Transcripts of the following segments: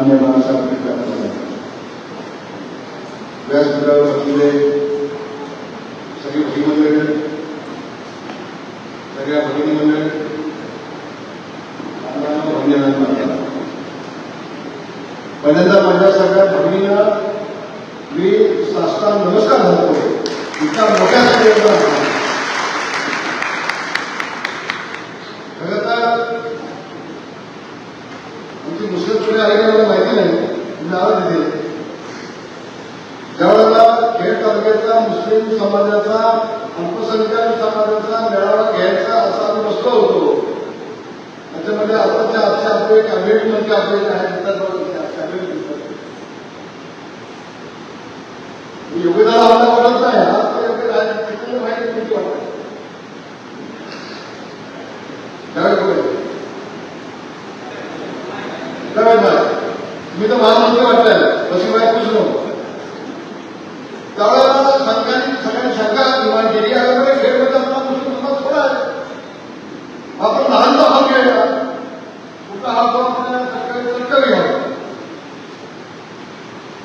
namanya bangsa kita. Biar sudah berkira Saya berkira Saya berkira Saya berkira Anak-anak berkira Pada tak berkira कार्यकर्त्याचा मुस्लिम समाजाचा अल्पसंख्याक समाजाचा मेळावा घ्यायचा असा प्रस्त होतो. त्याच्यामध्ये आताच्या आजचे आपले कॅबिनेट मंत्री आपले आहेत योगदान आपल्या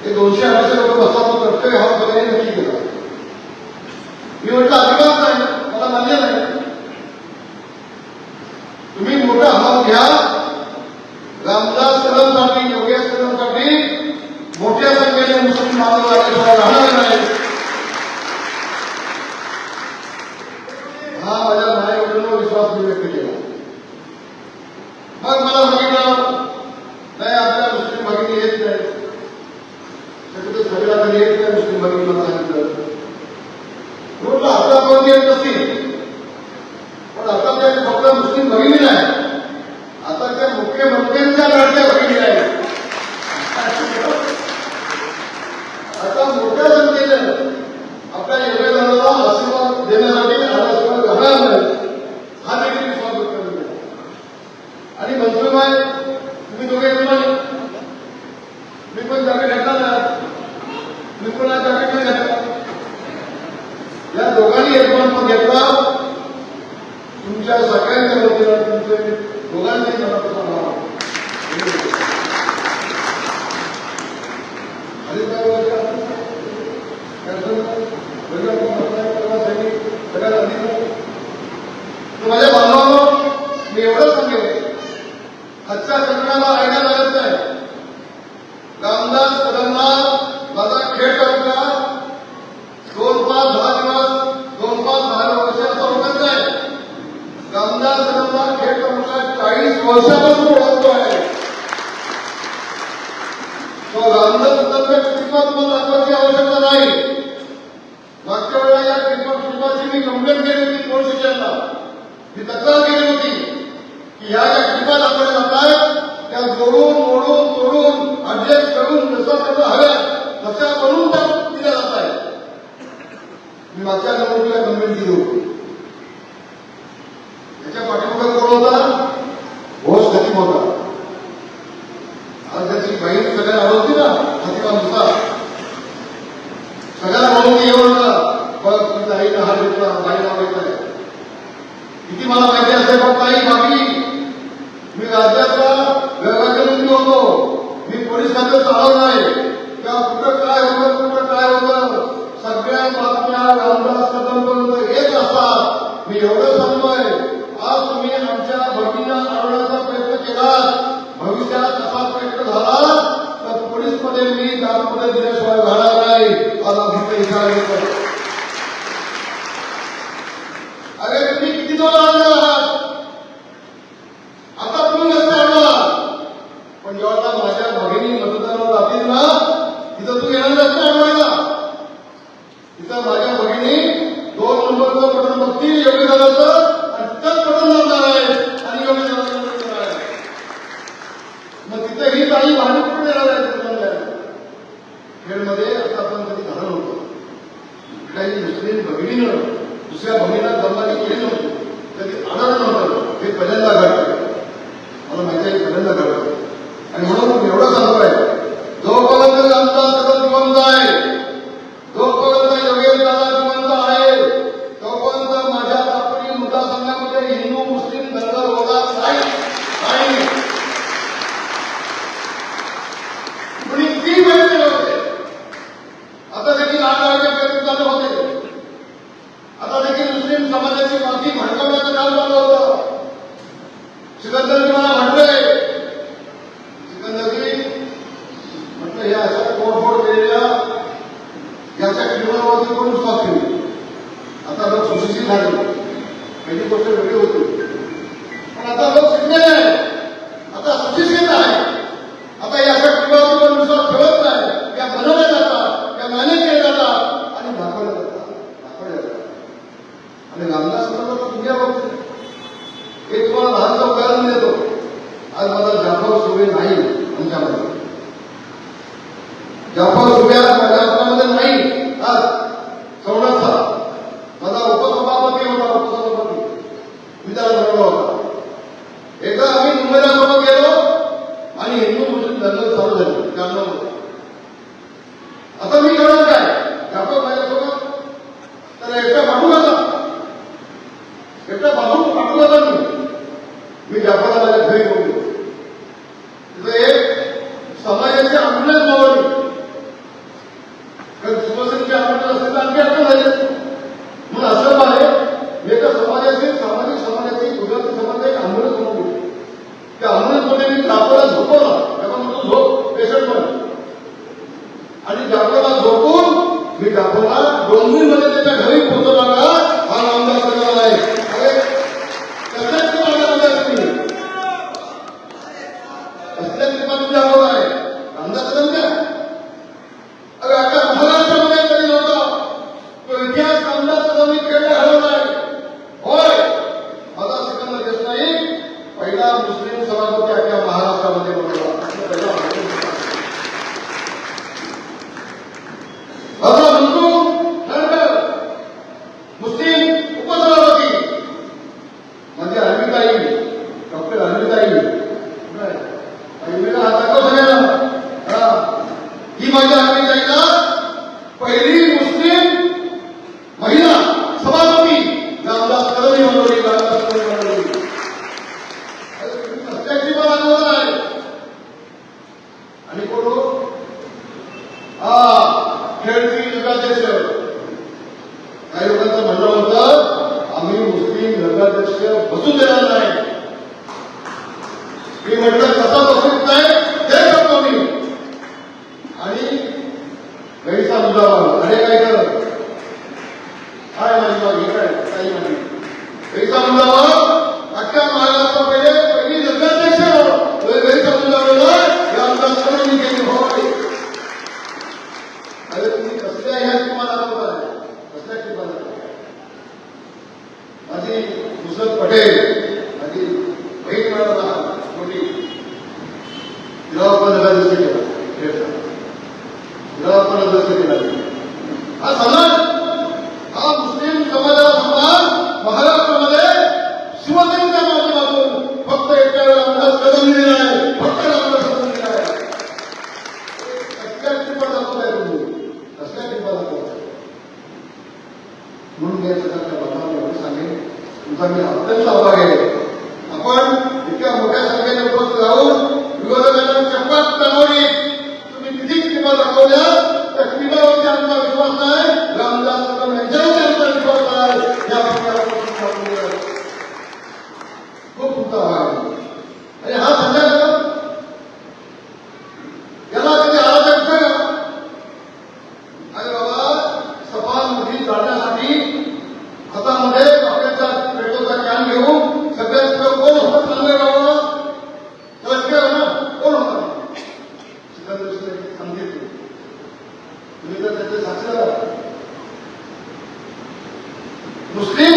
ते दोनशे अडीचशे लोक बसा तो करतोय हा सगळ्यांनी नक्की केला. मी म्हटलं अजिबात नाही मला मान्य नाही. तुम्ही मोठा हात घ्या. रामदास कदमसाठी योगेश कदमसाठी मोठ्या संख्येने मुस्लिम मानवाला राहणार नाही ಪ್ರೈವೇಟ್ ಸರ್ಕಾರ ಆಗೋದಿಲ್ಲ ಹದಿನೊಂದು ದಿವಸ ಸರ್ಕಾರ ಹೋಗಿ ಅವರಲ್ಲ ಐದು ಆರು ದಿವಸ ಬಾಯಿ ಮಾಡಬೇಕು स्वतःला तुझ्या बाबतीत एक तुम्हाला लहानचं उदाहरण देतो. आज माझा जाफर सुबे नाही आमच्यामध्ये. जाफर सुबे But dunia sedang terbakar di atas angin Bukan bila Dan sama lagi Apa? Jika muka sampai yang berpuluh tahun Dua orang yang mencapat Tanori Tapi titik di kita akan mencapat Dan kita akan mencapat Dan akan mencapat तर त्याचे मुस्लिम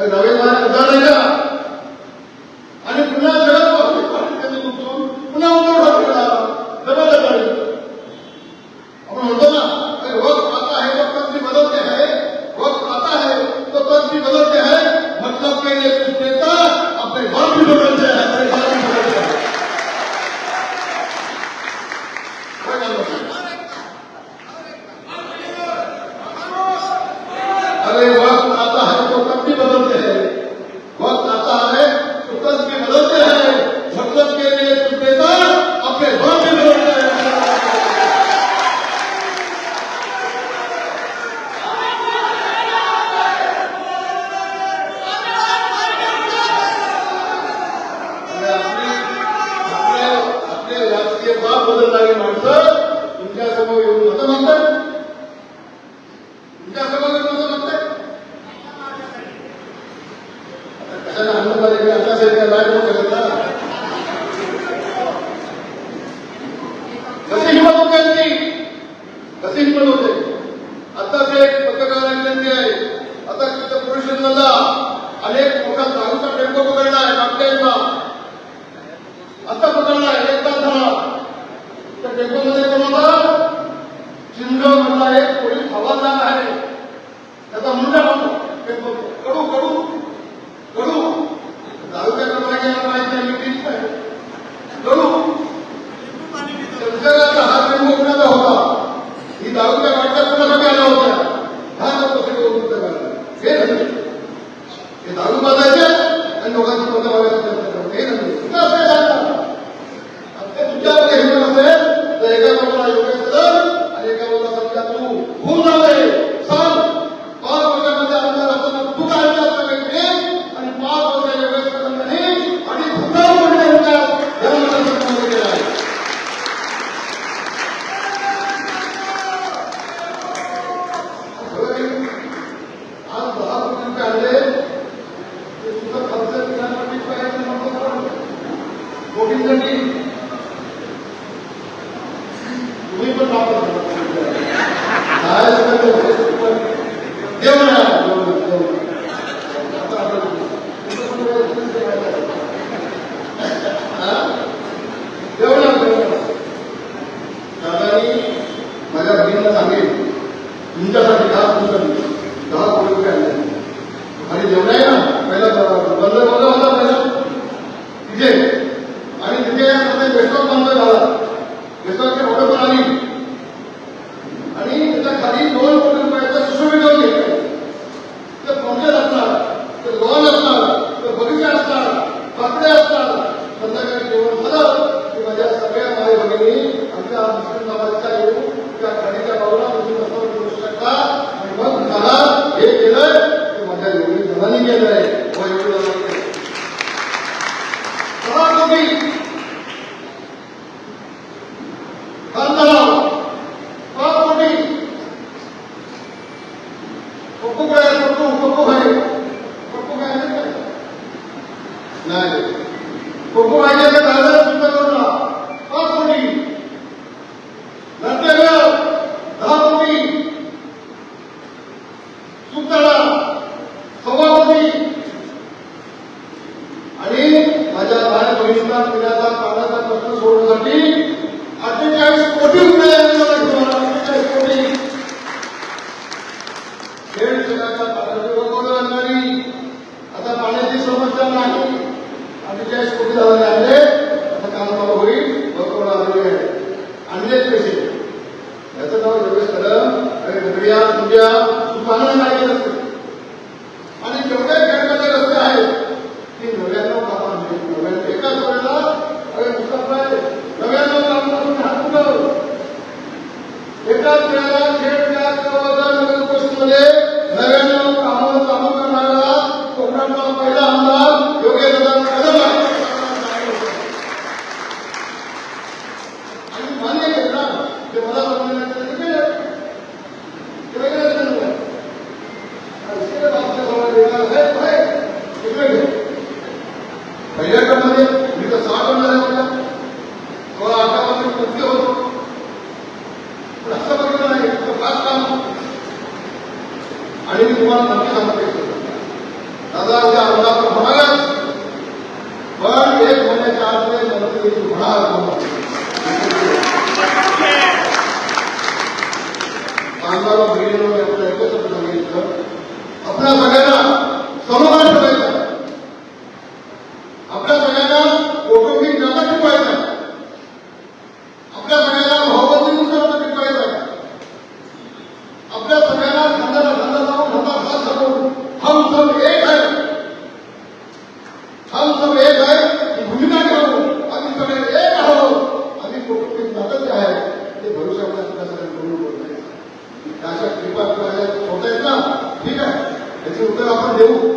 Al David de hukuku ya hukuku उद्या तुम्हाला नाही असते आणि जेवढे गणपती रस्ते आहेत ते नव्याण्णव कामांचे नव्याण्णव एकाच वेळेला अरे मुस्तफाय नव्याण्णव कामातून हात एकाच वेळेला खेळ नगर पोस्टमध्ये नव्याण्णव कामं चालू करणारा कोकणातला पहिला आमदार योगेंद्र कदम आहे. Everyone of us ठीक आहे? याचे उत्तर आपण देऊ.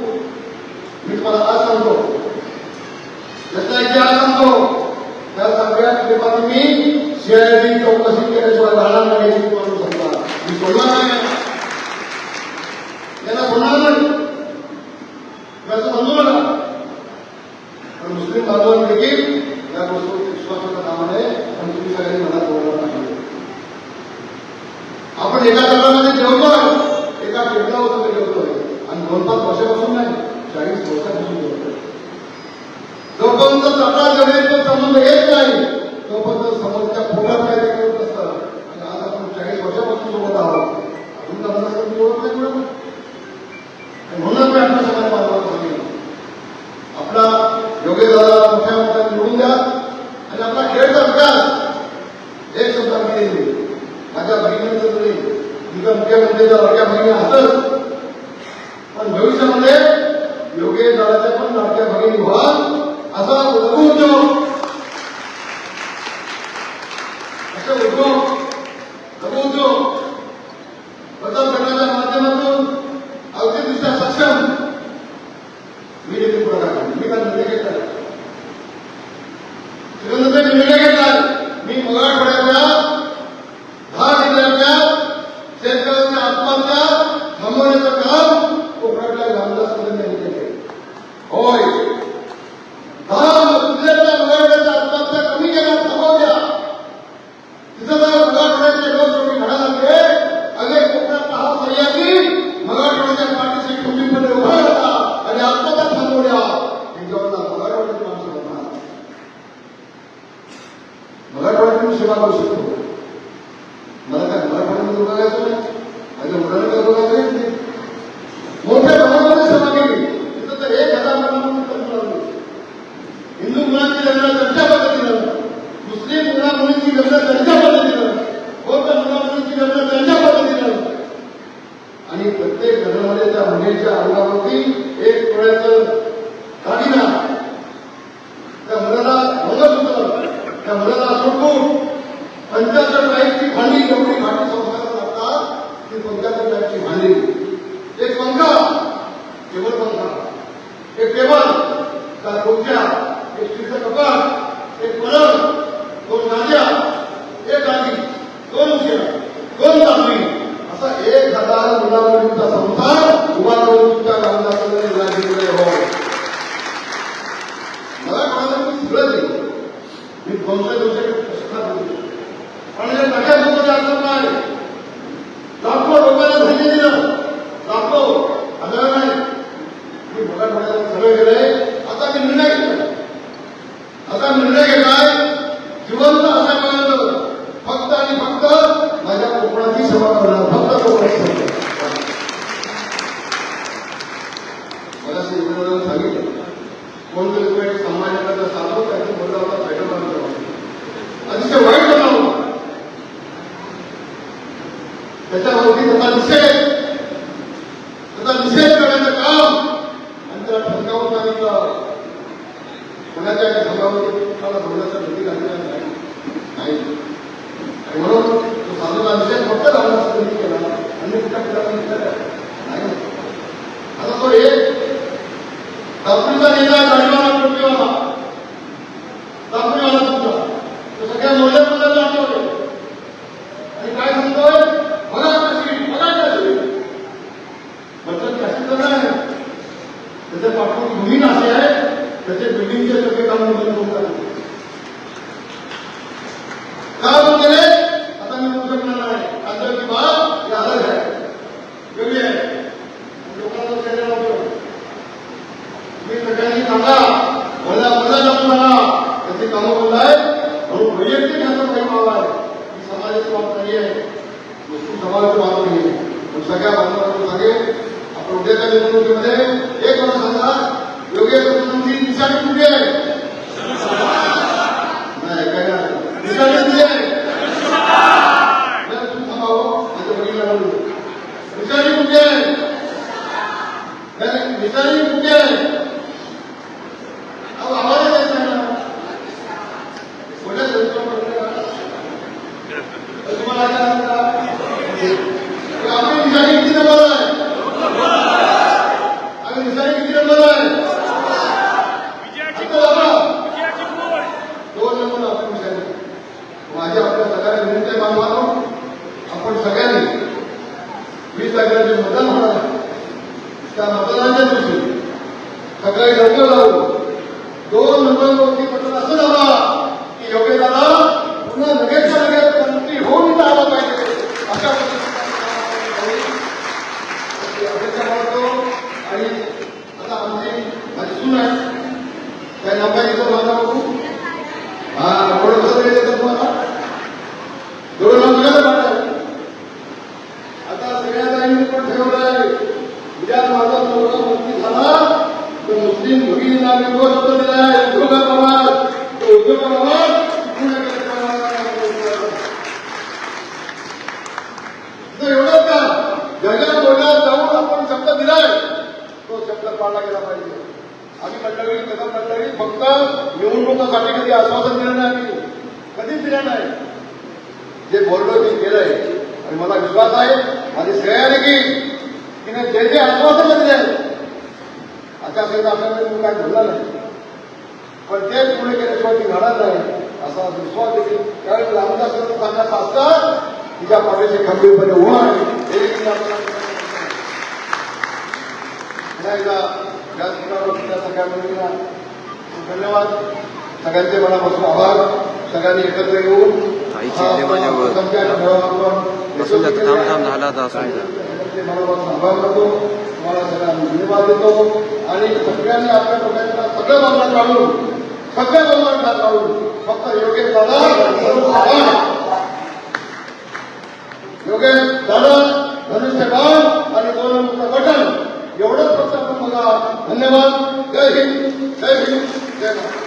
আমি ভুলে দেব আমি ধ্বংসে ধ্বংসে চেষ্টা করি আমি ভেঙে দিলাম। संबंधित कोणाच्या धर्मामध्ये धोरणाचा भीती लागलेला नाही. आणि म्हणून तो साधूचा विषय फक्त लहान केला. आणि नाही. आता तो एक तात्पुरता नेता जाणीवा काम बंद होता है काम करे अतंग पूजन करना है अंदर की बात यह अलग है क्योंकि लोगों को कहने लगे ये प्रकार की खाना भला भला जब बना ऐसे कामों को लाए और वो तो वैयक्तिक हाथों में हुआ है समाज से बात करिए मुस्लिम समाज से बात करिए उसका क्या बात कर सके अपने उद्योग के मध्ये आपण ठेवलंय माझा मुलगा मुक्ती झाला तर मुस्लिम भगिनींना मी गोष्ट आहे एकदा व्यासपीठावर असलेल्या सगळ्या मुलींना धन्यवाद. सगळ्यांचे मनापासून आभार. सगळ्यांनी एकत्र येऊन मनापासून आभार करतो. तुम्हाला सगळ्यांना धन्यवाद देतो. आणि सगळ्यांनी आपल्या सगळं बंधन काढून सगळं बंधन फक्त योग्य दादा योगेश दादा धनुष्य गाव आणि गोलमुक्त बटन एवढंच फक्त आपण धन्यवाद. जय हिंद. जय हिंद. जय भारत.